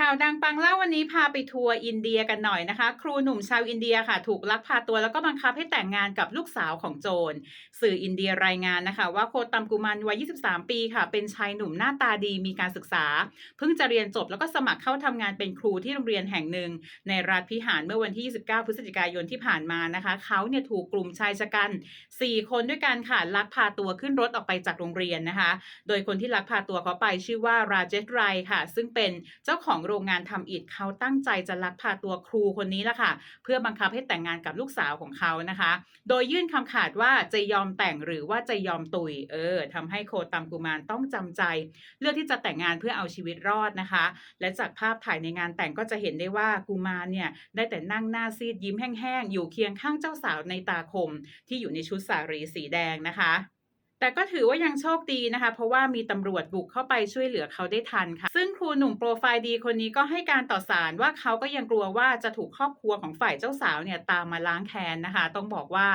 ข่าวดังปังเล่าวันนี้พาไปทัวร์อินเดียกันหน่อยนะคะ ครูหนุ่มชาวอินเดียค่ะ ถูกลักพาตัวแล้วก็บังคับให้แต่งงานกับลูกสาวของโจร สื่ออินเดียรายงานนะคะ ว่าโคตัมกุมันวัย 23 ปีค่ะ เป็นชายหนุ่มหน้าตาดีมีการศึกษา เพิ่งจะเรียนจบแล้วก็สมัครเข้าทำงานเป็นครูที่โรงเรียนแห่งหนึ่ง ในรัฐพิหารเมื่อวันที่ 29 พฤศจิกายนที่ผ่านมานะคะ เขาเนี่ยถูกกลุ่มชายชะกัน 4 คนด้วยกันค่ะลักพาตัวขึ้นรถออกไปจากโรงเรียนนะคะ โดยคนที่ลักพาตัวเขาไปชื่อว่าราเจตไรค่ะ ซึ่งเป็นเจ้าของโรงงานทำอิฐเขาตั้งใจจะลักพาตัวครูคนนี้ละค่ะ เพื่อบังคับให้แต่งงานกับลูกสาวของเขานะคะ โดยยื่นคำขาดว่าจะยอมแต่งหรือว่าจะยอมตุยเออทำให้โคตัมกุมารต้องจำใจ เลือกที่จะแต่งงานเพื่อเอาชีวิตรอดนะคะ และจากภาพถ่ายในงานแต่งก็จะเห็นได้ว่ากุมารเนี่ยได้แต่นั่งหน้าซีดยิ้มแห้งๆอยู่เคียงข้างเจ้าสาวในตาคม ที่อยู่ในชุดสารีสีแดงนะคะ แต่ก็ถือว่ายังโชคดีนะคะ เพราะว่ามีตำรวจบุกเข้าไปช่วยเหลือเขาได้ทันค่ะ ซึ่งครูหนุ่มโปรไฟล์ดีคนนี้ก็ให้การต่อสารว่าเขาก็ยังกลัวว่าจะถูกครอบครัวของฝ่ายเจ้าสาวเนี่ยตามมาล้างแค้นนะคะ ต้องบอกว่า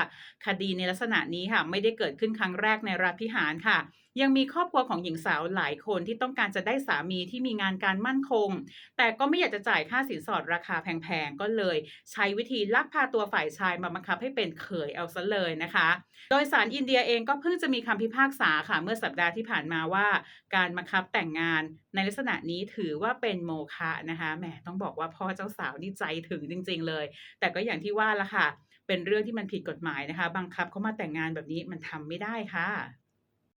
คดีในลักษณะนี้ค่ะ ไม่ได้เกิดขึ้นครั้งแรกในรัฐพิหารค่ะ ยังมีครอบครัวของหญิงสาวหลายคนที่ต้องการจะได้สามีที่มีงานการมั่นคง แต่ก็ไม่อยากจะจ่ายค่าสินสอดราคาแพงๆ ก็เลย ใช้วิธีลักพาตัวฝ่ายชายมาบังคับให้เป็นเขยเอาซะเลยนะคะ โดยสารอินเดียเองก็เพิ่งจะมีคำพิพากษาค่ะเมื่อสัปดาห์ที่ผ่านมาว่า การบังคับแต่งงานในลักษณะนี้ถือว่าเป็นโมฆะนะคะแหมต้องบอกว่าพ่อเจ้าสาวนี่ใจถึงจริง ๆ เลย แต่ก็อย่างที่ว่าละค่ะ เป็นเรื่องที่มันผิดกฎหมายนะคะ บังคับเขามาแต่งงานแบบนี้มันทำไม่ได้ค่ะ